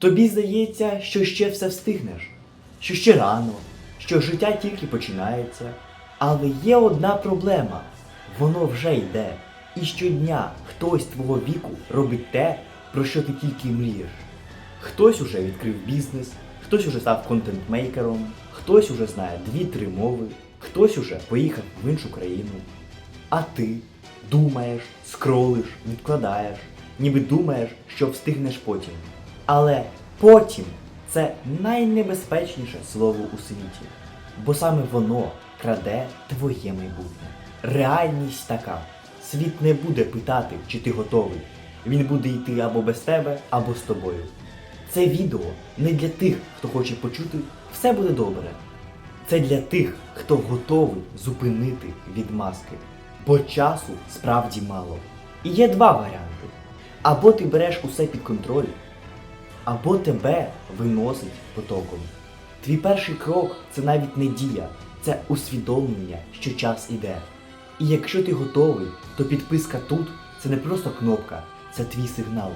Тобі здається, що ще все встигнеш, що ще рано, що життя тільки починається. Але є одна проблема воно вже йде. І щодня хтось твого віку робить те, про що ти тільки мрієш. Хтось уже відкрив бізнес, хтось уже став контент-мейкером, хтось уже знає дві-три мови, хтось уже поїхав в іншу країну. А ти думаєш, скролиш, відкладаєш, ніби думаєш, що встигнеш потім. Але потім це найнебезпечніше слово у світі, бо саме воно краде твоє майбутнє. Реальність така. Світ не буде питати, чи ти готовий. Він буде йти або без тебе, або з тобою. Це відео не для тих, хто хоче почути все буде добре. Це для тих, хто готовий зупинити відмазки. Бо часу справді мало. І є два варіанти. Або ти береш усе під контроль, або тебе виносить потоком. Твій перший крок це навіть не дія, це усвідомлення, що час іде. І якщо ти готовий, то підписка тут це не просто кнопка, це твій сигнал.